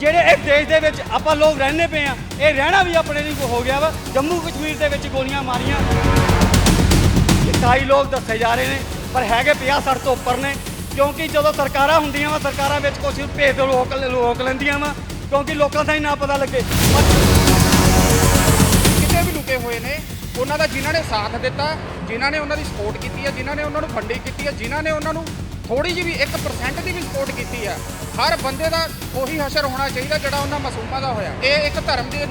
ਜਿਹੜੇ ਇਸ ਦੇਸ਼ ਦੇ ਵਿੱਚ ਆਪਾਂ ਲੋਕ ਰਹਿੰਦੇ ਪਏ ਆ, ਇਹ ਰਹਿਣਾ ਵੀ ਆਪਣੇ ਲਈ ਹੋ ਗਿਆ ਵਾ। ਜੰਮੂ ਕਸ਼ਮੀਰ ਦੇ ਵਿੱਚ ਗੋਲੀਆਂ ਮਾਰੀਆਂ। 28 ਲੋਕ ਦੱਸੇ ਜਾ ਰਹੇ ਨੇ, ਪਰ ਹੈਗੇ 50 60 ਤੋਂ ਉੱਪਰ ਨੇ। ਕਿਉਂਕਿ ਜਦੋਂ ਸਰਕਾਰਾਂ ਹੁੰਦੀਆਂ ਵਾ, ਸਰਕਾਰਾਂ ਵਿੱਚ ਕੁਝ ਭੇਦ ਰੋਕ ਰੋਕ ਲੈਂਦੀਆਂ ਵਾ, ਕਿਉਂਕਿ ਲੋਕਾਂ ਦਾ ਹੀ ਨਾ ਪਤਾ ਲੱਗੇ। ਪਰ ਕਿਤੇ ਵੀ ਲੁਕੇ ਹੋਏ ਨੇ, ਉਹਨਾਂ ਦਾ ਜਿਨ੍ਹਾਂ ਨੇ ਸਾਥ ਦਿੱਤਾ, ਜਿਨ੍ਹਾਂ ਨੇ ਉਹਨਾਂ ਦੀ ਸਪੋਰਟ ਕੀਤੀ ਹੈ ਜਿਨ੍ਹਾਂ ਨੇ ਉਹਨਾਂ ਨੂੰ ਫੰਡਿੰਗ ਕੀਤੀ ਹੈ ਜਿਨ੍ਹਾਂ ਨੇ ਉਹਨਾਂ ਨੂੰ ਥੋੜੀ ਜਿਹੀ ਵੀ 1% ਦੀ ਵੀ ਸਪੋਰਟ ਕੀਤੀ ਹੈ ਹਰ ਬੰਦੇ ਦਾ ਉਹੀ ਹਸ਼ਰ ਹੋਣਾ ਚਾਹੀਦਾ ਜਿਹੜਾ ਉਹਨਾਂ ਮਾਸੂਮਾਂ ਦਾ ਹੋਇਆ। ਇਹ ਇੱਕ ਧਰਮ ਦੇ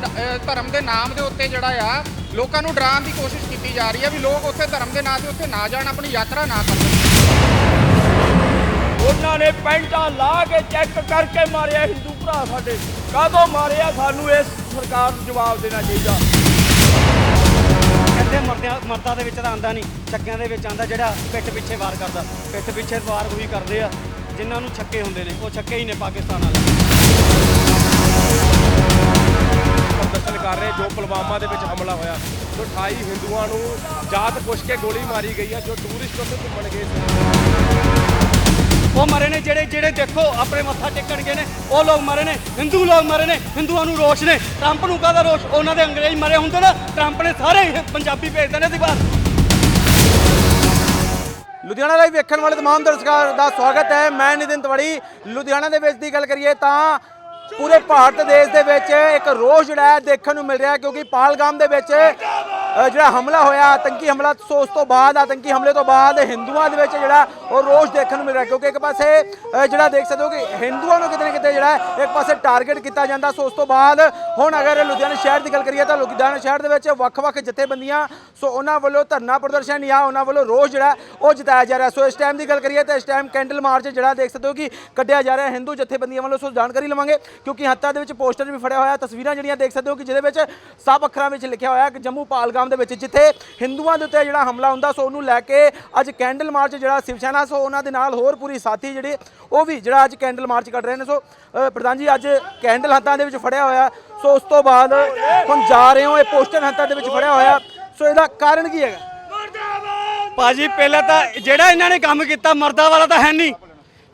ਧਰਮ ਦੇ ਨਾਮ ਦੇ ਉੱਤੇ ਜਿਹੜਾ ਆ, ਲੋਕਾਂ ਨੂੰ ਡਰਾਉਣ ਦੀ ਕੋਸ਼ਿਸ਼ ਕੀਤੀ ਜਾ ਰਹੀ ਹੈ ਵੀ ਲੋਕ ਉੱਥੇ ਧਰਮ ਦੇ ਨਾਂ ਤੇ ਉੱਥੇ ਨਾ ਜਾਣ, ਆਪਣੀ ਯਾਤਰਾ ਨਾ ਕਰਨ। ਉਹਨਾਂ ਨੇ ਪੈਂਟਾਂ ਲਾ ਕੇ ਚੈੱਕ ਕਰਕੇ ਮਾਰਿਆ ਹਿੰਦੂ ਭਰਾ ਸਾਡੇ। ਕਾਹਦੋਂ ਮਾਰਿਆ? ਸਾਨੂੰ ਇਸ ਸਰਕਾਰ ਨੂੰ ਜਵਾਬ ਦੇਣਾ ਚਾਹੀਦਾ। ਕਹਿੰਦੇ ਮਰਦਿਆਂ ਮਰਦਾਂ ਦੇ ਵਿੱਚ ਤਾਂ ਆਂਦਾ ਨਹੀਂ ਛੱਕਿਆਂ ਦੇ ਵਿੱਚ ਆਂਦਾ ਜਿਹੜਾ ਪਿੱਠ ਪਿੱਛੇ ਵਾਰ ਕਰਦਾ। ਪਿੱਠ ਪਿੱਛੇ ਵਾਰ ਉਹੀ ਕਰਦੇ ਆ, ਜਿਨ੍ਹਾਂ ਨੂੰ ਛੱਕੇ ਹੁੰਦੇ ਨੇ। ਉਹ ਛੱਕੇ ਹੀ ਨੇ ਪਾਕਿਸਤਾਨ ਵਾਲੇ। ਪ੍ਰਦਰਸ਼ਨ ਕਰ ਰਹੇ ਜੋ ਪੁਲਵਾਮਾ ਦੇ ਵਿੱਚ ਹਮਲਾ ਹੋਇਆ। ਜੋ 28 ਹਿੰਦੂਆਂ ਨੂੰ ਜਾਤ ਪੁੱਛ ਕੇ ਗੋਲੀ ਮਾਰੀ ਗਈ ਆ, ਜੋ ਟੂਰਿਸਟ ਉੱਥੇ ਘੁੰਮਣ ਗਏ ਸੀ। ਉਹ ਮਰੇ ਨੇ ਜਿਹੜੇ ਜਿਹੜੇ ਦੇਖੋ ਆਪਣੇ ਮੱਥਾ ਟੇਕਣ ਗਏ ਨੇ। ਉਹ ਲੋਕ ਮਰੇ ਨੇ। ਹਿੰਦੂ ਲੋਕ ਮਰੇ ਨੇ। ਹਿੰਦੂਆਂ ਨੂੰ ਰੋਸ਼ ਨੇ। ਟਰੰਪ ਨੂੰ ਕਾਹਦਾ ਰੋਸ਼? ਉਹਨਾਂ ਦੇ ਅੰਗਰੇਜ਼ ਮਰੇ ਹੁੰਦੇ ਨਾ। ਟਰੰਪ ਨੇ ਸਾਰੇ ਹੀ ਪੰਜਾਬੀ ਭੇਜ ਦੇਣੇ ਸੀ ਲੁਧਿਆਣਾ ਲਾਈਵ ਵੇਖਣ ਵਾਲੇ ਤਮਾਮ ਦਰਸ਼ਕਾਂ ਦਾ ਸਵਾਗਤ ਹੈ। ਮੈਂ ਨਿਤਿਨ ਤਵੜੀ। ਲੁਧਿਆਣਾ ਦੇ ਵਿੱਚ ਦੀ ਗੱਲ ਕਰੀਏ ਤਾਂ ਪੂਰੇ ਭਾਰਤ ਦੇਸ਼ ਦੇ ਵਿੱਚ ਇੱਕ ਰੋਸ਼ ਜਿਹੜਾ ਹੈ ਦੇਖਣ ਨੂੰ ਮਿਲ ਰਿਹਾ ਕਿਉਂਕਿ ਪਾਲਗਾਮ ਦੇ ਵਿੱਚ ਜਿਹੜਾ ਹਮਲਾ ਹੋਇਆ, ਆਤੰਕੀ ਹਮਲਾ ਸੋ ਉਸ ਤੋਂ ਬਾਅਦ, ਆਤੰਕੀ ਹਮਲੇ ਤੋਂ ਬਾਅਦ ਹਿੰਦੂਆਂ ਦੇ ਵਿੱਚ ਜਿਹੜਾ ਉਹ ਰੋਸ਼ ਦੇਖਣ ਨੂੰ ਮਿਲ ਰਿਹਾ ਕਿਉਂਕਿ ਇੱਕ ਪਾਸੇ ਜਿਹੜਾ ਦੇਖ ਸਕਦੇ ਹੋ ਕਿ ਹਿੰਦੂਆਂ ਨੂੰ ਕਿਤੇ ਨਾ ਕਿਤੇ ਜਿਹੜਾ ਇੱਕ ਪਾਸੇ ਟਾਰਗੇਟ ਕੀਤਾ ਜਾਂਦਾ। ਸੋ ਉਸ ਤੋਂ ਬਾਅਦ ਹੁਣ ਅਗਰ ਲੁਧਿਆਣਾ ਸ਼ਹਿਰ ਦੀ ਗੱਲ ਕਰੀਏ ਤਾਂ ਲੁਧਿਆਣਾ ਸ਼ਹਿਰ ਦੇ ਵਿੱਚ ਵੱਖ-ਵੱਖ ਜਥੇਬੰਦੀਆਂ, ਸੋ ਉਹਨਾਂ ਵੱਲੋਂ ਧਰਨਾ ਪ੍ਰਦਰਸ਼ਨ ਜਾਂ ਉਹਨਾਂ ਵੱਲੋਂ ਰੋਸ ਜਿਹੜਾ ਉਹ ਜਤਾਇਆ ਜਾ ਰਿਹਾ। ਸੋ ਇਸ ਟਾਈਮ ਦੀ ਗੱਲ ਕਰੀਏ ਤਾਂ ਇਸ ਟਾਈਮ ਕੈਂਡਲ ਮਾਰਚ ਜਿਹੜਾ ਦੇਖ ਸਕਦੇ ਹੋ ਕਿ ਕੱਢਿਆ ਜਾ ਰਿਹਾ ਹਿੰਦੂ ਜਥੇਬੰਦੀਆਂ ਵੱਲੋਂ ਸੋ ਜਾਣਕਾਰੀ ਲਵਾਂਗੇ, ਕਿਉਂਕਿ ਹੱਥਾਂ ਦੇ ਵਿੱਚ ਪੋਸਟਰ ਵੀ ਫੜਿਆ ਹੋਇਆ ਤਸਵੀਰਾਂ ਜਿਹੜੀਆਂ ਦੇਖ ਸਕਦੇ ਹੋ ਕਿ ਜਿਹਦੇ ਵਿੱਚ ਸਭ ਅੱਖਰਾਂ ਵਿੱਚ ਲਿਖਿਆ ਹੋਇਆ ਕਿ ਜੰਮੂ ਪਾਲਗਾਮ ਦੇ ਵਿੱਚ, ਜਿੱਥੇ ਹਿੰਦੂਆਂ ਦੇ ਉੱਤੇ ਜਿਹੜਾ ਹਮਲਾ ਹੁੰਦਾ, ਸੋ ਉਹਨੂੰ ਲੈ ਕੇ ਅੱਜ ਕੈਂਡਲ ਮਾਰਚ ਜਿਹੜਾ ਸ਼ਿਵ ਸੈਨਾ ਸੋ ਉਹਨਾਂ ਦੇ ਨਾਲ ਹੋਰ ਪੂਰੀ ਸਾਥੀ ਜਿਹੜੇ, ਉਹ ਵੀ ਜਿਹੜਾ ਅੱਜ ਕੈਂਡਲ ਮਾਰਚ ਕੱਢ ਰਹੇ ਨੇ। ਸੋ ਪ੍ਰਧਾਨ ਜੀ, ਅੱਜ ਕੈਂਡਲ ਹੱਥਾਂ ਦੇ ਵਿੱਚ ਫੜਿਆ ਹੋਇਆ। ਸੋ ਉਸ ਤੋਂ ਬਾਅਦ ਹੁਣ ਜਾ ਰਹੇ ਹੋ, ਇਹ ਪੋਸਟਰ ਹੱਥਾਂ ਦੇ ਵਿੱਚ ਫੜਿਆ ਹੋਇਆ। ਸੋ ਇਹਦਾ ਕਾਰਨ ਕੀ ਹੈਗਾ? ਭਾਜੀ, ਪਹਿਲਾਂ ਤਾਂ ਜਿਹੜਾ ਇਹਨਾਂ ਨੇ ਕੰਮ ਕੀਤਾ, ਮਰਦਾਂ ਵਾਲਾ ਤਾਂ ਹੈ ਨਹੀਂ।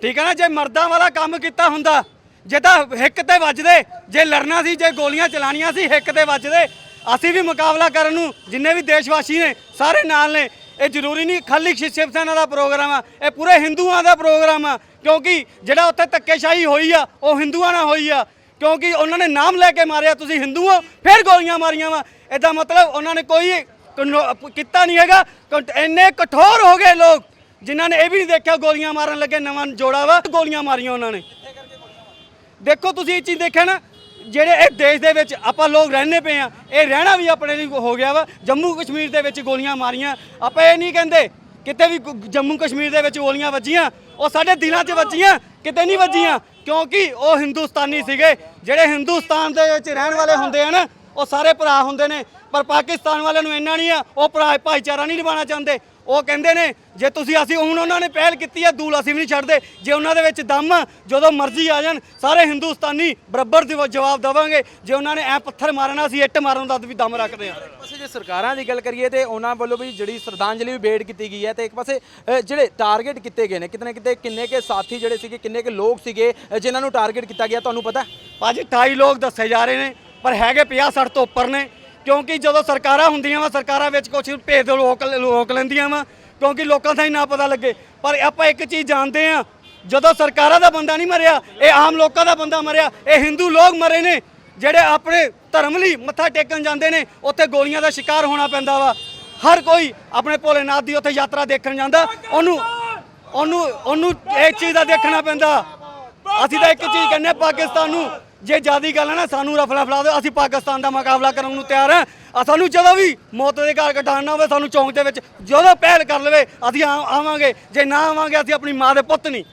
ਠੀਕ ਹੈ ਨਾ, ਜੇ ਮਰਦਾਂ ਵਾਲਾ ਕੰਮ ਕੀਤਾ ਹੁੰਦਾ, ਜੇ ਤਾਂ ਹਿੱਕ ਤੇ ਵੱਜਦੇ, ਜੇ ਲੜਨਾ ਸੀ, ਜੇ ਗੋਲੀਆਂ ਚਲਾਣੀਆਂ ਸੀ, ਹਿੱਕ ਤੇ ਵੱਜਦੇ ਅਸੀਂ ਵੀ ਮੁਕਾਬਲਾ ਕਰਨ ਨੂੰ ਜਿੰਨੇ ਵੀ ਦੇਸ਼ਵਾਸੀ ਨੇ, ਸਾਰੇ ਨਾਲ ਨੇ। ਇਹ ਜ਼ਰੂਰੀ ਨਹੀਂ, ਖਾਲੀ ਸ਼ਿਵ ਸੈਨਾ ਦਾ ਪ੍ਰੋਗਰਾਮ ਆ, ਇਹ ਪੂਰੇ ਹਿੰਦੂਆਂ ਦਾ ਪ੍ਰੋਗਰਾਮ ਆ। ਕਿਉਂਕਿ ਜਿਹੜਾ ਉੱਥੇ ਧੱਕੇਸ਼ਾਹੀ ਹੋਈ ਆ, ਉਹ ਹਿੰਦੂਆਂ ਨਾਲ ਹੋਈ ਆ। ਕਿਉਂਕਿ ਉਹਨਾਂ ਨੇ ਨਾਮ ਲੈ ਕੇ ਮਾਰਿਆ, ਤੁਸੀਂ ਹਿੰਦੂ ਹੋ, ਫਿਰ ਗੋਲੀਆਂ ਮਾਰੀਆਂ ਵਾ। ਇਹਦਾ ਮਤਲਬ ਉਹਨਾਂ ਨੇ ਕੋਈ ਕੀਤਾ ਨਹੀਂ ਹੈਗਾ। ਇੰਨੇ ਕਠੋਰ ਹੋ ਗਏ ਲੋਕ, ਜਿਨ੍ਹਾਂ ਨੇ ਇਹ ਵੀ ਨਹੀਂ ਦੇਖਿਆ ਗੋਲੀਆਂ ਮਾਰਨ ਲੱਗੇ, ਨਵਾਂ ਜੋੜਾ ਵਾ, ਗੋਲੀਆਂ ਮਾਰੀਆਂ ਉਹਨਾਂ ਨੇ। ਦੇਖੋ ਤੁਸੀਂ ਇਹ ਚੀਜ਼ ਦੇਖਿਆ ਨਾ ਜਿਹੜੇ ਇਹ ਦੇਸ਼ ਦੇ ਵਿੱਚ ਆਪਾਂ ਲੋਕ ਰਹਿੰਦੇ ਪਏ ਆ, ਇਹ ਰਹਿਣਾ ਵੀ ਆਪਣੇ ਲਈ ਹੋ ਗਿਆ ਵਾ। ਜੰਮੂ ਕਸ਼ਮੀਰ ਦੇ ਵਿੱਚ ਗੋਲੀਆਂ ਮਾਰੀਆਂ। ਆਪਾਂ ਇਹ ਨਹੀਂ ਕਹਿੰਦੇ ਕਿਤੇ ਵੀ ਗੁ- ਜੰਮੂ ਕਸ਼ਮੀਰ ਦੇ ਵਿੱਚ ਗੋਲੀਆਂ ਵੱਜੀਆਂ, ਉਹ ਸਾਡੇ ਦਿਲਾਂ 'ਚ ਵੱਜੀਆਂ, ਕਿਤੇ ਨਹੀਂ ਵੱਜੀਆਂ। ਕਿਉਂਕਿ ਉਹ ਹਿੰਦੁਸਤਾਨੀ ਸੀਗੇ। ਜਿਹੜੇ ਹਿੰਦੁਸਤਾਨ ਦੇ ਵਿੱਚ ਰਹਿਣ ਵਾਲੇ ਹੁੰਦੇ ਆ ਨਾ ਉਹ ਸਾਰੇ ਭਰਾ ਹੁੰਦੇ ਨੇ। ਪਰ ਪਾਕਿਸਤਾਨ ਵਾਲਿਆਂ ਨੂੰ ਇੰਨਾ ਨਹੀਂ ਆ, ਉਹ ਭਰਾ ਭਾਈਚਾਰਾ ਨਹੀਂ ਨਿਭਾਉਣਾ ਚਾਹੁੰਦੇ। ਉਹ ਕਹਿੰਦੇ ਨੇ ਜੇ ਤੁਸੀਂ ਅਸੀਂ ਹੁਣ ਉਹਨਾਂ ਨੇ ਪਹਿਲ ਕੀਤੀ ਹੈ ਦੂਲ ਅਸੀਂ ਵੀ ਨਹੀਂ ਛੱਡਦੇ। ਜੇ ਉਹਨਾਂ ਦੇ ਵਿੱਚ ਦਮ ਜਦੋਂ ਮਰਜ਼ੀ ਆ ਜਾਣ ਸਾਰੇ ਹਿੰਦੁਸਤਾਨੀ ਬਰਾਬਰ ਜਵਾਬ ਦੇਵਾਂਗੇ। ਜੇ ਉਹਨਾਂ ਨੇ ਐ ਪੱਥਰ ਮਾਰਨਾ ਸੀ ਇੱਟ ਮਾਰਨ ਦਾ ਵੀ ਦਮ ਰੱਖਦੇ ਆ ਪਾਸੇ ਜੇ ਸਰਕਾਰਾਂ ਦੀ ਗੱਲ ਕਰੀਏ ਤੇ ਉਹਨਾਂ ਵੱਲੋਂ ਵੀ ਜਿਹੜੀ ਸ਼ਰਧਾਂਜਲੀ ਵੀ ਭੇਟ ਕੀਤੀ ਗਈ ਹੈ ਤੇ ਇੱਕ ਪਾਸੇ ਜਿਹੜੇ ਟਾਰਗੇਟ ਕੀਤੇ ਗਏ ਨੇ ਕਿਤੇ ਨਾ ਕਿਤੇ ਕਿੰਨੇ ਕੇ ਸਾਥੀ ਜਿਹੜੇ ਸੀਗੇ ਕਿੰਨੇ ਕੇ ਲੋਕ ਸੀਗੇ ਜਿਨ੍ਹਾਂ ਨੂੰ ਟਾਰਗੇਟ ਕੀਤਾ ਗਿਆ ਤੁਹਾਨੂੰ ਪਤਾ? ਹੈ? ਭਾਜੀ 28 ਲੋਕ ਦੱਸੇ ਜਾ ਰਹੇ ਨੇ ਪਰ ਹੈਗੇ 50 60 ਤੋਂ ਉੱਪਰ ਨੇ। ਕਿਉਂਕਿ ਜਦੋਂ ਸਰਕਾਰਾਂ ਹੁੰਦੀਆਂ ਵਾ, ਸਰਕਾਰਾਂ ਵਿੱਚ ਕੁਝ ਭੇਦ ਰੋਕ ਰੋਕ ਲੈਂਦੀਆਂ ਵਾ, ਕਿਉਂਕਿ ਲੋਕਾਂ ਦਾ ਹੀ ਨਾ ਪਤਾ ਲੱਗੇ। ਪਰ ਆਪਾਂ ਇੱਕ ਚੀਜ਼ ਜਾਣਦੇ ਆ, ਜਦੋਂ ਸਰਕਾਰਾਂ ਦਾ ਬੰਦਾ ਨਹੀਂ ਮਰਿਆ, ਇਹ ਆਮ ਲੋਕਾਂ ਦਾ ਬੰਦਾ ਮਰਿਆ, ਇਹ ਹਿੰਦੂ ਲੋਕ ਮਰੇ ਨੇ, ਜਿਹੜੇ ਆਪਣੇ ਧਰਮ ਲਈ ਮੱਥਾ ਟੇਕਣ ਜਾਂਦੇ ਨੇ, ਉੱਥੇ ਗੋਲੀਆਂ ਦਾ ਸ਼ਿਕਾਰ ਹੋਣਾ ਪੈਂਦਾ ਵਾ। ਹਰ ਕੋਈ ਆਪਣੇ ਭੋਲੇਨਾਥ ਦੀ ਉੱਥੇ ਯਾਤਰਾ ਦੇਖਣ ਜਾਂਦਾ, ਉਹਨੂੰ ਉਹਨੂੰ ਉਹਨੂੰ ਇਹ ਚੀਜ਼ ਦਾ ਦੇਖਣਾ ਪੈਂਦਾ। ਅਸੀਂ ਤਾਂ ਇੱਕ ਚੀਜ਼ ਕਹਿੰਦੇ ਪਾਕਿਸਤਾਨ ਨੂੰ ਜੇ ਜਿਆਦੀ ਗੱਲ ਹੈ ਨਾ ਸਾਨੂੰ ਰਫਲਾ ਫਲਾ ਦਿਓ ਅਸੀਂ ਪਾਕਿਸਤਾਨ ਦਾ ਮੁਕਾਬਲਾ ਕਰਨ ਨੂੰ ਤਿਆਰ ਹਾਂ। ਆ ਸਾਨੂੰ ਜਦੋਂ ਵੀ ਮੌਤ ਦੇ ਘਰ ਕਟਾਣਾ ਹੋਵੇ ਸਾਨੂੰ ਚੌਂਕ ਦੇ ਵਿੱਚ ਜਦੋਂ ਪਹਿਲ ਕਰ ਲਵੇ ਅਸੀਂ ਆ- ਆਵਾਂਗੇ। ਜੇ ਨਾ ਆਵਾਂਗੇ ਅਸੀਂ ਆਪਣੀ ਮਾਂ ਦੇ ਪੁੱਤ ਨਹੀਂ।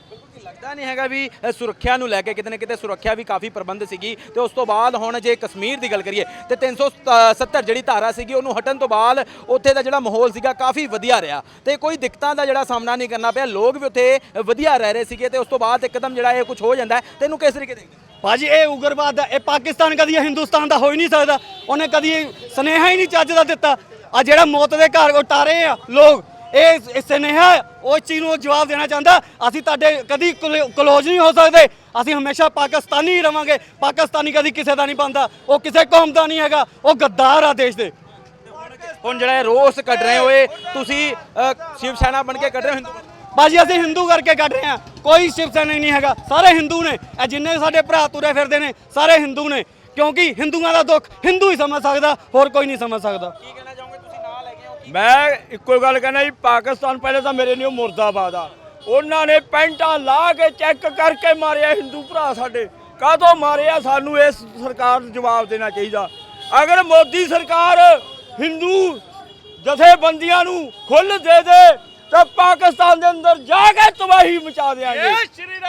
ਲੱਗਦਾ ਨਹੀਂ ਹੈਗਾ ਵੀ ਅ, ਸੁਰੱਖਿਆ ਨੂੰ ਲੈ ਕੇ ਕਿਤੇ ਨਾ ਕਿਤੇ ਸੁਰੱਖਿਆ ਵੀ ਕਾਫੀ ਪ੍ਰਬੰਧ ਸੀਗੀ। ਤੇ ਉਸ ਤੋਂ ਬਾਅਦ ਹੁਣ ਜੇ ਕਸ਼ਮੀਰ ਦੀ ਗੱਲ ਕਰੀਏ ਤੇ 370 ਜਿਹੜੀ ਧਾਰਾ ਸੀਗੀ ਉਹਨੂੰ ਹਟਣ ਤੋਂ ਬਾਅਦ ਉੱਥੇ ਦਾ ਜਿਹੜਾ ਮਾਹੌਲ ਸੀਗਾ ਕਾਫੀ ਵਧੀਆ ਰਿਹਾ। ਤੇ ਕੋਈ ਦਿੱਕਤਾਂ ਦਾ ਜਿਹੜਾ ਸਾਹਮਣਾ ਨਹੀਂ ਕਰਨਾ ਪਿਆ। ਲੋਕ ਵੀ ਉੱਥੇ ਵਧੀਆ ਰਹਿ ਰਹੇ ਸੀਗੇ ਤੇ ਉਸ ਤੋਂ ਬਾਅਦ ਇੱਕਦਮ ਜਿਹੜਾ ਇਹ ਕੁਝ ਹੋ ਜਾਂਦਾ ਹੈ। ਇਹਨੂੰ ਕਿਸ ਤਰੀਕੇ ਦੇਖਦੇ ਭਾਜੀ, ਇਹ ਉਗਰਵਾਦ ਦਾ ਇਹ ਪਾਕਿਸਤਾਨ ਕਦੀ ਹਿੰਦੁਸਤਾਨ ਦਾ ਹੋ ਹੀ ਨਹੀਂ ਸਕਦਾ। ਉਹਨੇ ਕਦੀ ਇਹ ਸੁਨੇਹਾ ਹੀ ਨਹੀਂ ਚੱਜ ਦਾ ਦਿੱਤਾ। ਆ ਜਿਹੜਾ ਮੌਤ ਦੇ ਘਰ ਉਤਾਰੇ ਆ, ਲੋਕ, ਇਹ ਇਹ ਸੁਨੇਹਾ ਉਸ ਚੀਜ਼ ਨੂੰ ਉਹ ਜਵਾਬ ਦੇਣਾ ਚਾਹੁੰਦਾ। ਅਸੀਂ ਤੁਹਾਡੇ ਕਦੀ ਕਲੋਜ਼ ਨਹੀਂ ਹੋ ਸਕਦੇ। ਅਸੀਂ ਹਮੇਸ਼ਾ ਪਾਕਿਸਤਾਨੀ ਹੀ ਰਵਾਂਗੇ। ਪਾਕਿਸਤਾਨੀ ਕਦੀ ਕਿਸੇ ਦਾ ਨਹੀਂ ਬਣਦਾ। ਉਹ ਕਿਸੇ ਕੌਮ ਦਾ ਨਹੀਂ ਹੈਗਾ। ਉਹ ਗੱਦਾਰ ਆ ਦੇਸ਼ ਦੇ। ਹੁਣ ਜਿਹੜਾ ਰੋਸ ਕੱਢ ਰਹੇ ਹੋਏ ਤੁਸੀਂ ਸ਼ਿਵ ਸੈਨਾ ਬਣ ਕੇ ਕੱਢ ਰਹੇ ਹੋ ਹਿੰਦੂ ਬਾਜੀ ਅਸੀਂ ਹਿੰਦੂ ਕਰਕੇ ਕੱਢ ਰਹੇ ਹਾਂ। ਕੋਈ ਸ਼ਿਵ ਸੈਨਾ ਨਹੀਂ ਹੈਗਾ ਸਾਰੇ ਹਿੰਦੂ ਨੇ। ਇਹ ਜਿੰਨੇ ਸਾਡੇ ਭਰਾ ਤੁਰੇ ਫਿਰਦੇ ਨੇ ਸਾਰੇ ਹਿੰਦੂ ਨੇ। ਕਿਉਂਕਿ ਹਿੰਦੂਆਂ ਦਾ ਦੁੱਖ ਹਿੰਦੂ ਹੀ ਸਮਝ ਸਕਦਾ ਹੋਰ ਕੋਈ ਨਹੀਂ ਸਮਝ ਸਕਦਾ। ਕੀ ਕਹਿਣਾ ਚਾਹੋਗੇ ਤੁਸੀਂ ਨਾਂ ਲੈ ਕੇ ਆਓ ਮੈਂ ਇੱਕੋ ਹੀ ਗੱਲ ਕਹਿੰਦਾ ਜੀ ਪਾਕਿਸਤਾਨ ਪਹਿਲੇ ਤਾਂ ਮੇਰੇ ਲਈ ਉਹ ਮੁਰਦਾਬਾਦ ਆ। ਉਹਨਾਂ ਨੇ ਪੈਂਟਾਂ ਲਾ ਕੇ ਚੈੱਕ ਕਰਕੇ ਮਾਰਿਆ ਹਿੰਦੂ ਭਰਾ ਸਾਡੇ। ਕਾਹਤੋਂ ਮਾਰਿਆ? ਸਾਨੂੰ ਇਸ ਸਰਕਾਰ ਨੂੰ ਜਵਾਬ ਦੇਣਾ ਚਾਹੀਦਾ। ਅਗਰ ਮੋਦੀ ਸਰਕਾਰ ਹਿੰਦੂ ਜਥੇਬੰਦੀਆਂ ਨੂੰ ਖੁੱਲ ਦੇ ਦੇ ਤਾਂ ਪਾਕਿਸਤਾਨ ਦੇ ਅੰਦਰ ਜਾ ਕੇ ਤਬਾਹੀ ਮਚਾ ਦੇਾਂਗੇ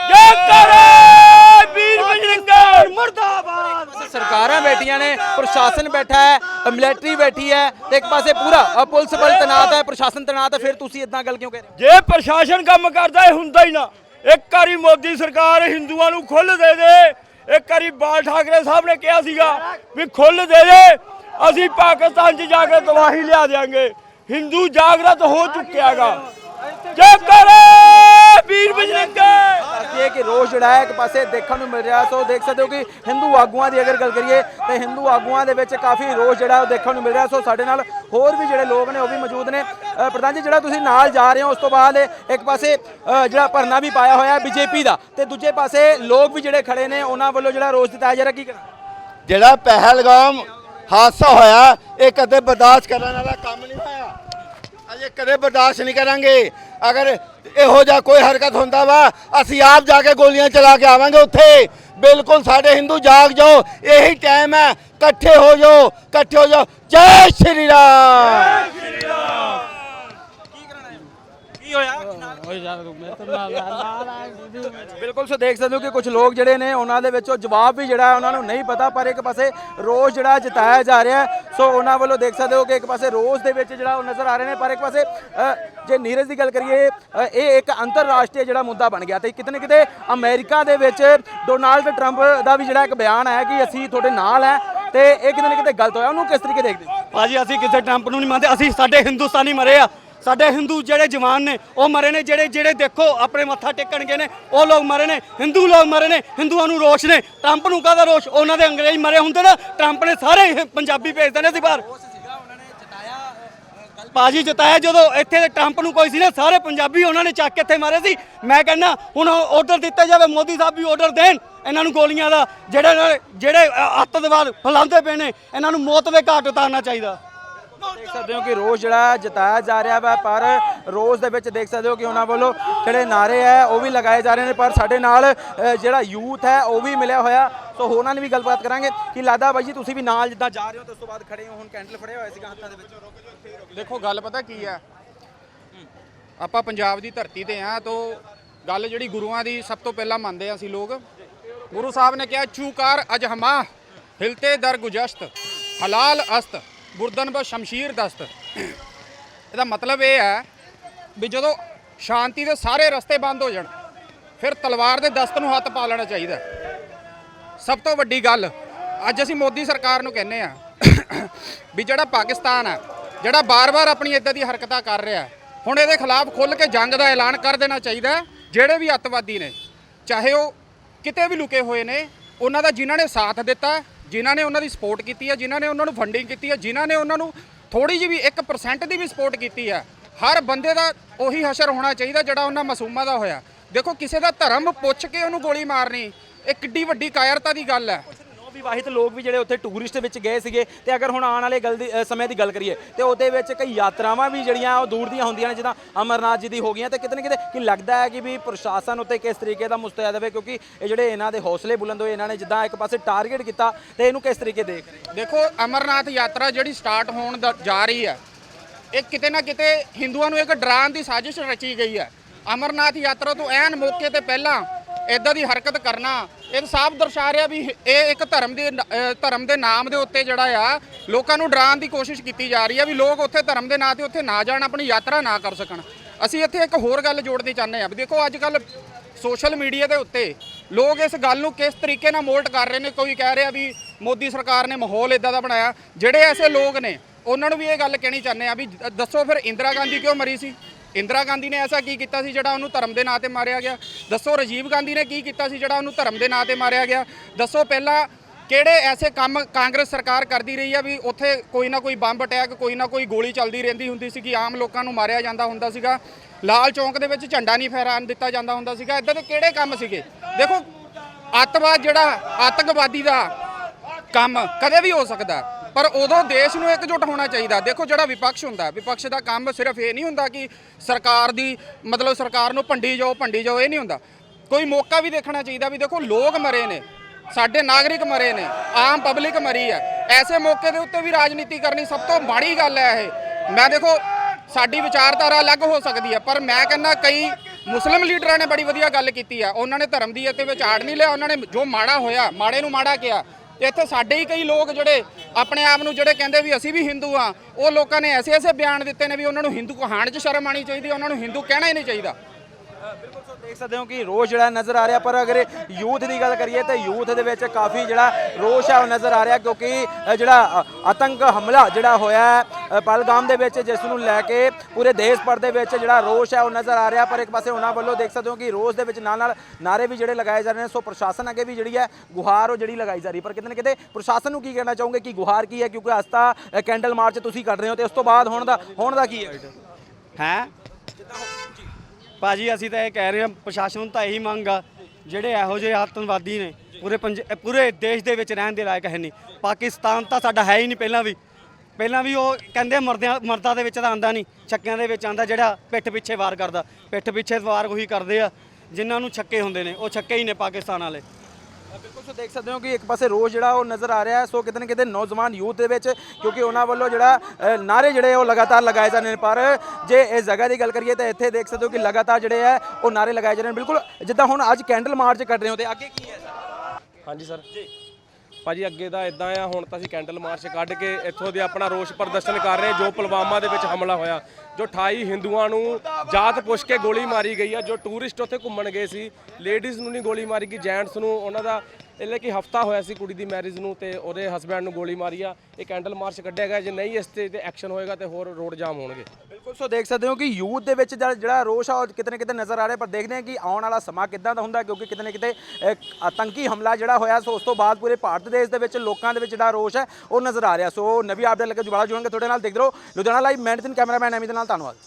ਜੈ ਕਰੇ ਵੀਰ ਬਜਰੰਗਰ ਮੁਰਦਾਬਾਦ। ਸਰਕਾਰਾਂ ਬੈਠੀਆਂ ਨੇ ਪ੍ਰਸ਼ਾਸਨ ਬੈਠਾ ਹੈ ਮਿਲਟਰੀ ਬੈਠੀ ਹੈ ਤੇ ਇੱਕ ਪਾਸੇ ਪੂਰਾ ਪੁਲਿਸ ਬਲ ਤਨਾਤ ਹੈ ਪ੍ਰਸ਼ਾਸਨ ਤਨਾਤ ਹੈ ਫਿਰ ਤੁਸੀਂ ਇਦਾਂ ਗੱਲ ਕਿਉਂ ਕਹਿ ਰਹੇ ਜੇ ਪ੍ਰਸ਼ਾਸਨ ਕੰਮ ਕਰਦਾ ਇਹ ਹੁੰਦਾ ਹੀ ਨਾ। ਇੱਕ ਵਾਰੀ ਮੋਦੀ ਸਰਕਾਰ ਹਿੰਦੂਆਂ ਨੂੰ ਖੁੱਲ ਦੇ ਦੇ। ਇੱਕ ਵਾਰੀ ਬਾਲ ਠਾਕਰੇ ਸਾਹਿਬ ਨੇ ਕਿਹਾ ਸੀਗਾ ਵੀ ਖੁੱਲ ਦੇ ਦੇ ਅਸੀਂ ਪਾਕਿਸਤਾਨ 'ਚ ਜਾ ਕੇ ਤਬਾਹੀ ਲਿਆ ਦੇਾਂਗੇ ਹਿੰਦੂ ਜਾਗਰਤ ਹੋ ਚੁੱਕਿਆਗਾ। ਜੈ ਕਰੇ ਵੀਰ ਬਜਰੰਗੇ ਦੱਸਦੀਏ ਕਿ ਰੋਜ਼ ਜਿਹੜਾ ਹੈ ਇੱਕ ਪਾਸੇ ਦੇਖਣ ਨੂੰ ਮਿਲ ਰਿਹਾ ਸੋ ਦੇਖ ਸਕਦੇ ਹੋ ਕਿ ਹਿੰਦੂ ਆਗੂਆਂ ਦੀ ਅਗਰ ਗੱਲ ਕਰੀਏ ਤੇ ਹਿੰਦੂ ਆਗੂਆਂ ਦੇ ਵਿੱਚ ਕਾਫੀ ਰੋਜ਼ ਜਿਹੜਾ ਉਹ ਦੇਖਣ ਨੂੰ ਮਿਲ ਰਿਹਾ ਸੋ ਸਾਡੇ ਨਾਲ ਹੋਰ ਵੀ ਜਿਹੜੇ ਲੋਕ ਨੇ ਉਹ ਵੀ ਮੌਜੂਦ ਨੇ। ਅ, ਪ੍ਰਧਾਨ ਜੀ ਜਿਹੜਾ ਤੁਸੀਂ ਨਾਲ ਜਾ ਰਹੇ ਹੋ ਉਸ ਤੋਂ ਬਾਅਦ ਇੱਕ ਪਾਸੇ ਅ, ਜਿਹੜਾ ਭਰਨਾ ਵੀ ਪਾਇਆ ਹੋਇਆ ਬੀਜੇਪੀ ਦਾ ਤੇ ਦੂਜੇ ਪਾਸੇ ਲੋਕ ਵੀ ਜਿਹੜੇ ਖੜੇ ਨੇ ਉਹਨਾਂ ਵੱਲੋਂ ਜਿਹੜਾ ਰੋਜ਼ ਦਿੱਤਾ ਜਾ ਰਿਹਾ ਕੀ ਕਹਿਣਾ? ਜਿਹੜਾ ਪਹਿਲਗਾਮ ਹਾਦਸਾ ਹੋਇਆ, ਇਹ ਕਦੇ ਬਰਦਾਸ਼ਤ ਕਰਨ ਵਾਲਾ ਕੰਮ ਨਹੀਂ ਹੋਇਆ। ਅਜੇ ਕਦੇ ਬਰਦਾਸ਼ਤ ਨਹੀਂ ਕਰਾਂਗੇ। ਅਗਰ ਇਹੋ ਜਿਹਾ ਕੋਈ ਹਰਕਤ ਹੁੰਦਾ ਵਾ, ਅਸੀਂ ਆਪ ਜਾ ਕੇ ਗੋਲੀਆਂ ਚਲਾ ਕੇ ਆਵਾਂਗੇ ਉੱਥੇ। ਬਿਲਕੁਲ ਸਾਡੇ ਹਿੰਦੂ ਜਾਗ ਜਾਓ, ਇਹੀ ਟਾਈਮ ਹੈ। ਇਕੱਠੇ ਹੋ ਜਾਓ, ਇਕੱਠੇ ਹੋ ਜਾਓ। ਜੈ ਸ਼੍ਰੀ ਰਾਮ! ਕੀ ਹੋਇਆ? ਬਿਲਕੁਲ ਸੋ ਦੇਖ ਸਕਦੇ ਹੋ ਕਿ ਕੁਝ ਲੋਕ ਜਿਹੜੇ ਨੇ ਉਹਨਾਂ ਦੇ ਵਿੱਚੋਂ ਜਵਾਬ ਵੀ ਜਿਹੜਾ ਹੈ ਉਹਨਾਂ ਨੂੰ ਨਹੀਂ ਪਤਾ ਪਰ ਇੱਕ ਪਾਸੇ ਰੋਜ਼ ਜਿਹੜਾ ਜਿਤਾਇਆ ਜਾ ਰਿਹਾ ਹੈ। ਸੋ ਉਹਨਾਂ ਵੱਲੋਂ ਦੇਖ ਸਕਦੇ ਹੋ ਕਿ ਇੱਕ ਪਾਸੇ ਰੋਜ਼ ਦੇ ਵਿੱਚ ਜਿਹੜਾ ਉਹ ਨਜ਼ਰ ਆ ਰਹੇ ਨੇ ਪਰ ਇੱਕ ਪਾਸੇ ਜੇ ਨੀਰਜ ਦੀ ਗੱਲ ਕਰੀਏ ਇਹ ਇੱਕ ਅੰਤਰਰਾਸ਼ਟਰੀ ਜਿਹੜਾ ਮੁੱਦਾ ਬਣ ਗਿਆ ਤੇ ਕਿਤੇ ਨਾ ਕਿਤੇ ਅਮਰੀਕਾ ਦੇ ਵਿੱਚ ਡੋਨਾਲਡ ਟਰੰਪ ਦਾ ਵੀ ਜਿਹੜਾ ਇੱਕ ਬਿਆਨ ਹੈ ਕਿ ਅਸੀਂ ਤੁਹਾਡੇ ਨਾਲ ਹੈ ਤੇ ਇਹ ਕਿਤੇ ਨਾ ਕਿਤੇ ਗਲਤ ਹੋਇਆ। ਉਹਨੂੰ ਕਿਸ ਤਰੀਕੇ ਦੇਖਦੇ? ਭਾਜੀ ਅਸੀਂ ਕਿਸੇ ਟਰੰਪ ਨੂੰ ਨਹੀਂ ਮੰਨਦੇ ਅਸੀਂ ਸਾਡੇ ਹਿੰਦੁਸਤਾਨੀ ਮਰੇ ਆ। ਸਾਡੇ ਹਿੰਦੂ ਜਿਹੜੇ ਜਵਾਨ ਨੇ ਉਹ ਮਰੇ ਨੇ ਜਿਹੜੇ ਜਿਹੜੇ ਦੇਖੋ ਆਪਣੇ ਮੱਥਾ ਟੇਕਣ ਗਏ ਨੇ ਉਹ ਲੋਕ ਮਰੇ ਨੇ ਹਿੰਦੂ ਲੋਕ ਮਰੇ ਨੇ ਹਿੰਦੂਆਂ ਨੂੰ ਰੋਸ਼ ਨੇ। ਟਰੰਪ ਨੂੰ ਕਾਹਦਾ ਰੋਸ਼? ਉਹਨਾਂ ਦੇ ਅੰਗਰੇਜ਼ ਮਰੇ ਹੁੰਦੇ ਨਾ। ਟਰੰਪ ਨੇ ਸਾਰੇ ਪੰਜਾਬੀ ਭੇਜ ਦੇਣੇ ਸੀ ਬਾਹਰ। ਬਾਜੀ ਜਿਤਾਇਆ ਜਦੋਂ ਇੱਥੇ ਦੇ ਟਰੰਪ ਨੂੰ ਕੋਈ ਸੀ ਨਾ ਸਾਰੇ ਪੰਜਾਬੀ ਉਹਨਾਂ ਨੇ ਚੱਕ ਕੇ ਇੱਥੇ ਮਾਰੇ ਸੀ। ਮੈਂ ਕਹਿੰਦਾ ਹੁਣ ਆਰਡਰ ਦਿੱਤਾ ਜਾਵੇ ਮੋਦੀ ਸਾਹਿਬ ਵੀ ਆਰਡਰ ਦੇਣ। ਇਹਨਾਂ ਨੂੰ ਗੋਲੀਆਂ ਦਾ ਜਿਹੜੇ ਨੇ- ਜਿਹੜੇ ਅੱਤਵਾਦ ਫੈਲਾਉਂਦੇ ਪਏ ਨੇ ਇਹਨਾਂ ਨੂੰ ਮੌਤ ਦੇ ਘਾਟ ਉਤਾਰਨਾ ਚਾਹੀਦਾ। ਦੇਖ ਸਕਦੇ ਹੋ ਕਿ ਰੋਸ ਜਿਹੜਾ ਜਤਾਇਆ ਜਾ ਰਿਹਾ ਵਾ, ਪਰ ਰੋਸ ਦੇ ਵਿੱਚ ਦੇਖ ਸਕਦੇ ਹੋ ਕਿ ਉਹਨਾਂ ਵੱਲੋਂ ਜਿਹੜੇ ਨਾਰੇ ਹੈ ਉਹ ਵੀ ਲਗਾਏ ਜਾ ਰਹੇ ਨੇ, ਪਰ ਸਾਡੇ ਨਾਲ ਜਿਹੜਾ ਯੂਥ ਹੈ, ਉਹ ਵੀ ਮਿਲਿਆ ਹੋਇਆ। ਸੋ ਹੋਰਾਂ ਨਾਲ ਵੀ ਗੱਲਬਾਤ ਕਰਾਂਗੇ। ਕਿ ਲਾਦਾ ਬਾਈ ਜੀ, ਤੁਸੀਂ ਵੀ ਨਾਲ ਜਿੱਦਾਂ ਜਾ ਰਹੇ ਹੋ, ਤੇ ਉਸ ਤੋਂ ਬਾਅਦ ਖੜੇ ਹੋ, ਹੁਣ ਕੈਂਡਲ ਫੜਿਆ ਹੋਇਆ ਸੀਗਾ ਹੱਥਾਂ ਦੇ ਵਿੱਚ। ਦੇਖੋ, ਗੱਲ ਪਤਾ ਕੀ ਹੈ ਆਪਾਂ ਪੰਜਾਬ ਦੀ ਧਰਤੀ ਤੇ ਆ, ਤੋਂ ਗੱਲ ਜਿਹੜੀ ਗੁਰੂਆਂ ਦੀ ਸਭ ਤੋਂ ਪਹਿਲਾਂ ਮੰਨਦੇ ਆ ਅਸੀਂ ਲੋਕ। ਗੁਰੂ ਸਾਹਿਬ ਨੇ ਕਿਹਾ, ਚੂਕਾਰ ਅਜਹਮਾ, ਹਿਲਤੇ ਦਰ ਗੁਜਸ਼ਤ ਹਲਾਲ ਅਸਤ। ਬੁਰਦਨ ਬ ਸ਼ਮਸ਼ੀਰ ਦਸਤ। ਇਹਦਾ ਮਤਲਬ ਇਹ ਹੈ ਵੀ ਜਦੋਂ ਸ਼ਾਂਤੀ ਦੇ ਸਾਰੇ ਰਸਤੇ ਬੰਦ ਹੋ ਜਾਣ, ਫਿਰ ਤਲਵਾਰ ਦੇ ਦਸਤ ਨੂੰ ਹੱਥ ਪਾ ਲੈਣਾ ਚਾਹੀਦਾ। ਸਭ ਤੋਂ ਵੱਡੀ ਗੱਲ, ਅੱਜ ਅਸੀਂ ਮੋਦੀ ਸਰਕਾਰ ਨੂੰ ਕਹਿੰਨੇ ਆ ਵੀ ਜਿਹੜਾ ਪਾਕਿਸਤਾਨ ਆ ਜਿਹੜਾ ਬਾਰ-ਬਾਰ ਆਪਣੀ ਇਦਾਂ ਦੀ ਹਰਕਤਾਂ ਕਰ ਰਿਹਾ ਹੁਣ ਇਹਦੇ ਖਿਲਾਫ ਖੁੱਲ ਕੇ ਜੰਗ ਦਾ ਐਲਾਨ ਕਰ ਦੇਣਾ ਚਾਹੀਦਾ ਜਿਹੜੇ ਵੀ ਅੱਤਵਾਦੀ ਨੇ, ਚਾਹੇ ਉਹ ਕਿਤੇ ਵੀ ਲੁਕੇ ਹੋਏ ਨੇ, ਉਹਨਾਂ ਦਾ ਜਿਨ੍ਹਾਂ ਨੇ ਸਾਥ ਦਿੱਤਾ ਜਿਨ੍ਹਾਂ ਨੇ ਉਹਨਾਂ ਦੀ ਸਪੋਰਟ ਕੀਤੀ ਹੈ, ਜਿਨ੍ਹਾਂ ਨੇ ਉਹਨਾਂ ਨੂੰ ਫੰਡਿੰਗ ਕੀਤੀ ਹੈ, ਜਿਨ੍ਹਾਂ ਨੇ ਉਹਨਾਂ ਨੂੰ ਥੋੜੀ ਜਿਹੀ ਵੀ 1% ਦੀ ਵੀ ਸਪੋਰਟ ਕੀਤੀ ਹੈ। ਹਰ ਬੰਦੇ ਦਾ ਉਹੀ ਹਸ਼ਰ ਹੋਣਾ ਚਾਹੀਦਾ ਜਿਹੜਾ ਉਹਨਾਂ ਮਾਸੂਮਾਂ ਦਾ ਹੋਇਆ। ਦੇਖੋ, ਕਿਸੇ ਦਾ ਧਰਮ ਪੁੱਛ ਕੇ ਉਹਨੂੰ ਗੋਲੀ ਮਾਰਨੀ, ਇਹ ਕਿੱਡੀ ਵੱਡੀ ਕਾਇਰਤਾ ਦੀ ਗੱਲ ਹੈ। ਵਿਵਾਹਿਤ ਲੋਕ ਵੀ ਜਿਹੜੇ ਉੱਥੇ ਟੂਰਿਸਟ ਵਿੱਚ ਗਏ ਸੀਗੇ ਤੇ ਅਗਰ ਹੁਣ ਆਉਣ ਵਾਲੇ ਗੱਲ ਦੀ ਅ, ਸਮੇਂ ਦੀ ਗੱਲ ਕਰੀਏ ਤੇ ਉਹਦੇ ਵਿੱਚ ਕਈ ਯਾਤਰਾਵਾਂ ਵੀ ਜਿਹੜੀਆਂ ਉਹ ਦੂਰ ਦੀਆਂ ਹੁੰਦੀਆਂ ਨੇ ਜਿੱਦਾਂ ਅਮਰਨਾਥ ਜੀ ਦੀ ਹੋ ਗਈਆਂ ਤੇ ਕਿਤੇ ਨਾ ਕਿਤੇ ਕਿ ਲੱਗਦਾ ਹੈ ਕਿ ਵੀ ਪ੍ਰਸ਼ਾਸਨ ਉੱਤੇ ਕਿਸ ਤਰੀਕੇ ਦਾ ਮੁਸਤੈਦ ਹੈ ਕਿਉਂਕਿ ਇਹ ਜਿਹੜੇ ਇਹਨਾਂ ਦੇ ਹੌਸਲੇ ਬੁਲੰਦ ਹੋਏ ਇਹਨਾਂ ਨੇ ਜਿੱਦਾਂ ਇੱਕ ਪਾਸੇ ਟਾਰਗੇਟ ਕੀਤਾ ਤੇ ਇਹਨੂੰ ਕਿਸ ਤਰੀਕੇ ਦੇਖ ਰਹੇ ਦੇਖੋ ਅਮਰਨਾਥ ਯਾਤਰਾ ਜਿਹੜੀ ਸਟਾਰਟ ਹੋਣ ਦਾ ਜਾ ਰਹੀ ਹੈ ਇਹ ਕਿਤੇ ਨਾ ਕਿਤੇ ਹਿੰਦੂਆਂ ਨੂੰ ਇੱਕ ਡਰਾਉਣ ਦੀ ਸਾਜ਼ਿਸ਼ ਰਚੀ ਗਈ ਹੈ। ਅਮਰਨਾਥ ਯਾਤਰਾ ਤੋਂ ਐਨ ਮੌਕੇ ਤੇ ਪਹਿਲਾਂ ਇਦਾਂ ਦੀ ਹਰਕਤ ਕਰਨਾ। ਇਹ ਸਾਫ਼ ਦਰਸਾ ਰਿਹਾ ਵੀ ਇਹ ਇੱਕ ਧਰਮ ਦੇ ਧਰਮ ਦੇ ਨਾਮ ਦੇ ਉੱਤੇ ਜਿਹੜਾ ਆ, ਲੋਕਾਂ ਨੂੰ ਡਰਾਉਣ ਦੀ ਕੋਸ਼ਿਸ਼ ਕੀਤੀ ਜਾ ਰਹੀ ਹੈ ਵੀ ਲੋਕ ਉੱਥੇ ਧਰਮ ਦੇ ਨਾਂ ਤੇ ਉੱਥੇ ਨਾ ਜਾਣ, ਆਪਣੀ ਯਾਤਰਾ ਨਾ ਕਰ ਸਕਣ। ਅਸੀਂ ਇੱਥੇ ਇੱਕ ਹੋਰ ਗੱਲ ਜੋੜਨੀ ਚਾਹੁੰਦੇ ਆ ਵੀ ਦੇਖੋ ਅੱਜ ਕੱਲ ਸੋਸ਼ਲ ਮੀਡੀਆ ਦੇ ਉੱਤੇ ਲੋਕ ਇਸ ਗੱਲ ਨੂੰ ਕਿਸ ਤਰੀਕੇ ਨਾਲ ਮੋਲਟ ਕਰ ਰਹੇ ਨੇ, ਕੋਈ ਕਹਿ ਰਿਹਾ ਵੀ ਮੋਦੀ ਸਰਕਾਰ ਨੇ ਮਾਹੌਲ ਇਦਾਂ ਦਾ ਬਣਾਇਆ। ਜਿਹੜੇ ਐਸੇ ਲੋਕ ਨੇ, ਉਹਨਾਂ ਨੂੰ ਵੀ ਇਹ ਗੱਲ ਕਹਿਣੀ ਚਾਹੁੰਦੇ ਆ ਵੀ ਦੱਸੋ ਫਿਰ ਇੰਦਰਾ ਗਾਂਧੀ ਕਿਉਂ ਮਰੀ ਸੀ? ਇੰਦਰਾ ਗਾਂਧੀ ਨੇ ਐਸਾ ਕੀ ਕੀਤਾ ਸੀ ਜਿਹੜਾ ਉਹਨੂੰ ਧਰਮ ਦੇ ਨਾਂ ਤੇ ਮਾਰਿਆ ਗਿਆ? ਦੱਸੋ ਰਾਜੀਵ ਗਾਂਧੀ ਨੇ ਕੀ ਕੀਤਾ ਸੀ ਜਿਹੜਾ ਉਹਨੂੰ ਧਰਮ ਦੇ ਨਾਂ ਤੇ ਮਾਰਿਆ ਗਿਆ? ਦੱਸੋ ਪਹਿਲਾਂ ਕਿਹੜੇ ਐਸੇ ਕੰਮ ਕਾਂਗਰਸ ਸਰਕਾਰ ਕਰਦੀ ਰਹੀ ਆ ਵੀ ਉੱਥੇ ਕੋਈ ਨਾ ਕੋਈ ਬੰਬ ਅਟੈਕ, ਕੋਈ ਨਾ ਕੋਈ ਗੋਲੀ ਚੱਲਦੀ ਰਹਿੰਦੀ ਹੁੰਦੀ ਸੀ ਕਿ ਆਮ ਲੋਕਾਂ ਨੂੰ ਮਾਰਿਆ ਜਾਂਦਾ ਹੁੰਦਾ ਸੀਗਾ। ਲਾਲ ਚੌਂਕ ਦੇ ਵਿੱਚ ਝੰਡਾ ਨਹੀਂ ਫਹਿਰਾਨ ਦਿੱਤਾ ਜਾਂਦਾ ਹੁੰਦਾ ਸੀਗਾ। ਇਦਾਂ ਦੇ ਕਿਹੜੇ ਕੰਮ ਸੀਗੇ? ਦੇਖੋ, ਅੱਤਵਾਦ ਜਿਹੜਾ, ਆਤੰਕਵਾਦੀ ਦਾ ਕੰਮ ਕਦੇ ਵੀ ਹੋ ਸਕਦਾ। ਪਰ ਉਦੋਂ ਦੇਸ਼ ਨੂੰ ਇਕਜੁੱਟ ਹੋਣਾ ਚਾਹੀਦਾ। ਦੇਖੋ ਜਿਹੜਾ ਵਿਪਕਸ਼ ਹੁੰਦਾ, ਵਿਪਕਸ਼ ਦਾ ਕੰਮ ਸਿਰਫ ਇਹ ਨਹੀਂ ਹੁੰਦਾ ਕਿ ਸਰਕਾਰ ਦੀ, ਮਤਲਬ ਸਰਕਾਰ ਨੂੰ ਭੰਡੀ ਜਾਓ ਭੰਡੀ ਜਾਓ, ਇਹ ਨਹੀਂ ਹੁੰਦਾ। ਕੋਈ ਮੌਕਾ ਵੀ ਦੇਖਣਾ ਚਾਹੀਦਾ ਵੀ ਦੇਖੋ ਲੋਕ ਮਰੇ ਨੇ, ਸਾਡੇ ਨਾਗਰਿਕ ਮਰੇ ਨੇ, ਆਮ ਪਬਲਿਕ ਮਰੀ ਹੈ। ਐਸੇ ਮੌਕੇ ਦੇ ਉੱਤੇ ਵੀ ਰਾਜਨੀਤੀ ਕਰਨੀ ਸਭ ਤੋਂ ਮਾੜੀ ਗੱਲ ਹੈ ਇਹ। ਮੈਂ ਦੇਖੋ, ਸਾਡੀ ਵਿਚਾਰਧਾਰਾ ਅਲੱਗ ਹੋ ਸਕਦੀ ਹੈ, ਪਰ ਮੈਂ ਕਹਿੰਦਾ ਕਈ ਮੁਸਲਿਮ ਲੀਡਰਾਂ ਨੇ ਬੜੀ ਵਧੀਆ ਗੱਲ ਕੀਤੀ ਆ। ਉਹਨਾਂ ਨੇ ਧਰਮ ਦੀ ਅਤੇ ਵਿੱਚ ਆੜ ਨਹੀਂ ਲਿਆ, ਉਹਨਾਂ ਨੇ ਜੋ ਮਾੜਾ ਹੋਇਆ, ਮਾੜੇ ਨੂੰ ਮਾੜਾ ਕਿਹਾ ਇੱਥੇ ਸਾਡੇ ਹੀ ਕਈ ਲੋਕ ਜਿਹੜੇ ਆਪਣੇ ਆਪ ਨੂੰ ਜਿਹੜੇ ਕਹਿੰਦੇ ਵੀ ਅਸੀਂ ਵੀ ਹਿੰਦੂ ਆ, ਉਹ ਲੋਕਾਂ ਨੇ ਐਸੇ ਐਸੇ ਬਿਆਨ ਦਿੱਤੇ ਨੇ ਵੀ ਉਹਨਾਂ ਨੂੰ ਹਿੰਦੂ ਕਹਾਣ 'ਚ ਸ਼ਰਮ ਆਣੀ ਚਾਹੀਦੀ ਉਹਨਾਂ ਨੂੰ ਹਿੰਦੂ ਕਹਿਣਾ ਹੀ ਨਹੀਂ ਚਾਹੀਦਾ। ਬਿਲਕੁਲ ਸੋ ਦੇਖ ਸਕਦੇ ਹੋ ਕਿ ਰੋਸ਼ ਜਿਹੜਾ ਨਜ਼ਰ ਆ ਰਿਹਾ, ਪਰ ਅਗਰ ਯੂਥ ਦੀ ਗੱਲ ਕਰੀਏ ਤਾਂ ਯੂਥ ਦੇ ਵਿੱਚ ਕਾਫੀ ਜਿਹੜਾ ਰੋਸ਼ ਹੈ ਉਹ ਨਜ਼ਰ ਆ ਰਿਹਾ ਕਿਉਂਕਿ ਜਿਹੜਾ ਆਤੰਕ ਹਮਲਾ ਜਿਹੜਾ ਹੋਇਆ ਹੈ, ਦੇ ਵਿੱਚ ਜਿਸ ਨੂੰ ਲੈ ਕੇ ਪੂਰੇ ਦੇਸ਼ ਭਰ ਦੇ ਵਿੱਚ ਜਿਹੜਾ ਰੋਸ਼ ਹੈ ਉਹ ਨਜ਼ਰ ਆ ਰਿਹਾ। ਪਰ ਇੱਕ ਪਾਸੇ ਉਹਨਾਂ ਵੱਲੋਂ ਦੇਖ ਸਕਦੇ ਹੋ ਕਿ ਰੋਸ਼ ਦੇ ਵਿੱਚ ਨਾਲ ਨਾਲ ਨਾਰੇ ਵੀ ਜਿਹੜੇ ਲਗਾਏ ਜਾ ਰਹੇ ਨੇ ਸੋ ਪ੍ਰਸ਼ਾਸਨ ਅੱਗੇ ਵੀ ਜਿਹੜੀ ਹੈ ਗੁਹਾਰ ਉਹ ਜਿਹੜੀ ਲਗਾਈ ਜਾ ਰਹੀ ਪਰ ਕਿਤੇ ਨਾ ਕਿਤੇ ਪ੍ਰਸ਼ਾਸਨ ਨੂੰ ਕੀ ਕਹਿਣਾ ਚਾਹੋਗੇ ਕਿ ਗੁਹਾਰ ਕੀ ਹੈ? ਕਿਉਂਕਿ ਅੱਜ ਤਾਂ ਕੈਂਡਲ ਮਾਰਚ ਤੁਸੀਂ ਕਰ ਰਹੇ ਹੋ ਤੇ ਉਸ ਤੋਂ ਬਾਅਦ ਹੋਣ ਦਾ ਹੋਣ ਦਾ ਕੀ ਹੈ? ਹੈ? ਭਾਜੀ ਅਸੀਂ ਤਾਂ ਇਹ ਕਹਿ ਰਹੇ ਹਾਂ ਪ੍ਰਸ਼ਾਸਨ ਨੂੰ ਤਾਂ ਇਹੀ ਮੰਗ ਆ ਜਿਹੜੇ ਇਹੋ ਜਿਹੇ ਆਤੰਕਵਾਦੀ ਨੇ ਪੂਰੇ ਪੰਜ ਪੂਰੇ ਦੇਸ਼ ਦੇ ਵਿੱਚ ਰਹਿਣ ਦੇ ਲਾਇਕ ਹੈ ਨਹੀਂ। ਪਾਕਿਸਤਾਨ ਤਾਂ ਸਾਡਾ ਹੈ ਹੀ ਨਹੀਂ ਪਹਿਲਾਂ ਵੀ। ਪਹਿਲਾਂ ਵੀ ਉਹ ਕਹਿੰਦੇ ਮਰਦਿਆਂ ਮਰਦਾਂ ਦੇ ਵਿੱਚ ਤਾਂ ਆਂਦਾ ਨਹੀਂ ਛੱਕਿਆਂ ਦੇ ਵਿੱਚ ਆਂਦਾ ਜਿਹੜਾ ਪਿੱਠ ਪਿੱਛੇ ਵਾਰ ਕਰਦਾ। ਪਿੱਠ ਪਿੱਛੇ ਵਾਰ ਉਹੀ ਕਰਦੇ ਆ ਜਿਨ੍ਹਾਂ ਨੂੰ ਛੱਕੇ ਹੁੰਦੇ ਨੇ ਉਹ ਛੱਕੇ ਹੀ ਨੇ ਪਾਕਿਸਤਾਨ ਵਾਲੇ। ਬਿਲਕੁਲ ਸੋ ਦੇਖ ਸਕਦੇ ਹੋ ਕਿ ਇੱਕ ਪਾਸੇ ਰੋਜ਼ ਜਿਹੜਾ ਉਹ ਨਜ਼ਰ ਆ ਰਿਹਾ ਹੈ ਸੋ ਕਿਤੇ ਨਾ ਕਿਤੇ ਨੌਜਵਾਨ ਯੂਥ ਦੇ ਵਿੱਚ ਕਿਉਂਕਿ ਉਹਨਾਂ ਵੱਲੋਂ ਜਿਹੜਾ ਅ, ਨਾਰੇ ਜਿਹੜੇ ਉਹ ਲਗਾਤਾਰ ਲਗਾਏ ਜਾਂਦੇ ਨੇ ਪਰ ਜੇ ਇਸ ਜਗ੍ਹਾ ਦੀ ਗੱਲ ਕਰੀਏ ਤਾਂ ਇੱਥੇ ਦੇਖ ਸਕਦੇ ਹੋ ਕਿ ਲਗਾਤਾਰ ਜਿਹੜੇ ਹੈ ਉਹ ਨਾਰੇ ਲਗਾਏ ਜਾ ਰਹੇ ਨੇ। ਬਿਲਕੁਲ ਜਿੱਦਾਂ ਹੁਣ ਅੱਜ ਕੈਂਡਲ ਮਾਰਚ ਕੱਢ ਰਹੇ ਹੋ ਤੇ ਅੱਗੇ ਕੀ ਹੈ? ਹਾਂਜੀ ਸਰ। ਜੀ। ਭਾਜੀ ਅੱਗੇ ਦਾ ਇਦਾਂ ਆ, ਹੁਣ ਤਾਂ ਅਸੀਂ ਕੈਂਡਲ ਮਾਰਚ ਕੱਢ ਕੇ ਇੱਥੋਂ ਦੇ ਆਪਣਾ ਰੋਸ ਪ੍ਰਦਰਸ਼ਨ ਕਰ ਰਹੇ ਜੋ ਪੁਲਵਾਮਾ ਦੇ ਵਿੱਚ ਹਮਲਾ ਹੋਇਆ, ਜੋ 28 ਹਿੰਦੂਆਂ ਨੂੰ ਜਾਤ ਪੁੱਛ ਕੇ ਗੋਲੀ ਮਾਰੀ ਗਈ ਆ, ਜੋ ਟੂਰਿਸਟ ਉੱਥੇ ਘੁੰਮਣ ਗਏ ਸੀ, ਲੇਡੀਜ਼ ਨੂੰ ਨਹੀਂ ਗੋਲੀ ਮਾਰੀ ਗਈ ਜੈਂਟਸ ਨੂੰ ਉਹਨਾਂ ਦਾ ਇਹਲੇ ਕਿ ਹਫਤਾ ਹੋਇਆ ਸੀ ਕੁੜੀ ਦੀ ਮੈਰਿਜ ਨੂੰ ਤੇ ਉਹਦੇ ਹਸਬੰਡ ਨੂੰ ਗੋਲੀ ਮਾਰੀ ਆ। ਇਹ ਕੈਂਡਲ ਮਾਰਚ ਕੱਢਿਆ ਗਿਆ। ਜੇ ਨਹੀਂ ਇਸ ਤੇ ਐਕਸ਼ਨ ਹੋਏਗਾ ਤੇ ਹੋਰ ਰੋਡ ਜਾਮ ਹੋਣਗੇ। ਬਿਲਕੁਲ, ਸੋ ਦੇਖ ਸਕਦੇ ਹੋ ਕਿ ਯੂਥ ਦੇ ਵਿੱਚ ਜਿਹੜਾ- ਜਿਹੜਾ ਰੋਸ਼ ਆ, ਉਹ ਕਿਤੇ ਨਾ ਕਿਤੇ ਨਜ਼ਰ ਆ ਰਿਹਾ। ਪਰ ਦੇਖਦੇ ਹਾਂ ਕਿ ਆਉਣ ਵਾਲਾ ਸਮਾਂ ਕਿੱਦਾਂ ਦਾ ਹੁੰਦਾ, ਕਿਉਂਕਿ ਕਿਤੇ ਨਾ ਕਿਤੇ ਆਤੰਕੀ ਹਮਲਾ ਜਿਹੜਾ ਹੋਇਆ, ਸੋ ਉਸ ਤੋਂ ਬਾਅਦ ਪੂਰੇ ਭਾਰਤ ਦੇਸ਼ ਦੇ ਵਿੱਚ ਲੋਕਾਂ ਦੇ ਵਿੱਚ ਜਿਹੜਾ ਰੋਸ਼ ਹੈ, ਉਹ ਨਜ਼ਰ ਆ ਰਿਹਾ। ਸੋ ਨਵੀਂ ਅਪਡੇਟ ਲੈ ਕੇ ਦੁਬਾਰਾ ਜੁੜਾਂਗੇ ਤੁਹਾਡੇ ਨਾਲ। ਦੇਖਦੇ ਰਹੋ। ਲੁਧਿਆਣਾ ਲਾਈਵ ਮੈਂ ਕੈਮਰਾਮੈਨ ਐਮੀ ਦੇ ਨਾਲ ਧੰਨਵਾਦ।